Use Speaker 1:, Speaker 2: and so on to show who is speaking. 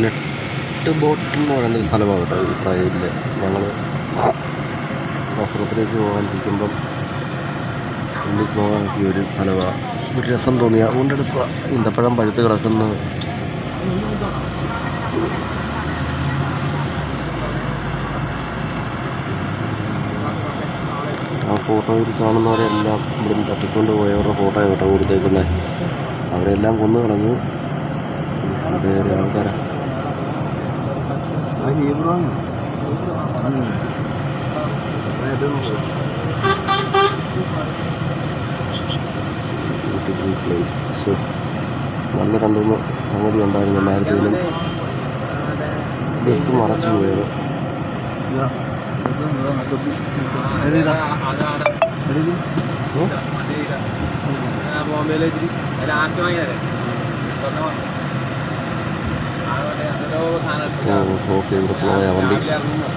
Speaker 1: നെട്ട് boat എന്ന് പറയുന്ന ഒരു സ്ഥലമാണ് കേട്ടോ ഇസ്രായേലിൽ ഞങ്ങൾ വസ്ത്രത്തിലേക്ക് പോകാനിരിക്കുമ്പം ഇംഗ്ലീഷ് പോകാനാക്കിയ ഒരു സ്ഥലമാണ് ഒരു രസം തോന്നിയ അതുകൊണ്ട് എടുത്ത ഇന്തപ്പഴം പഴുത്ത് കിടക്കുന്ന ആ ഫോട്ടോയിൽ കാണുന്നവരെല്ലാം ഇവിടുന്ന് തട്ടിക്കൊണ്ട് പോയവരുടെ ഫോട്ടോ കേട്ടോ കൊടുത്തേക്കുന്നത് അവരെല്ലാം കൊന്നു കളഞ്ഞു. വേറെ ആൾക്കാരാ. ബ്യൂട്ടിഫുൾ പ്ലേസ് സോ നല്ല രണ്ട് മൂന്ന് സംഗതി ഉണ്ടായിരുന്നു എല്ലായിടത്തേലും ബസ് മറച്ചു പോയത്. ഓ? ഓക്കെ ഇവിടെ സ്ലോ ആയ വണ്ടി
Speaker 2: രാവിലെ ഇറങ്ങുമ്പോ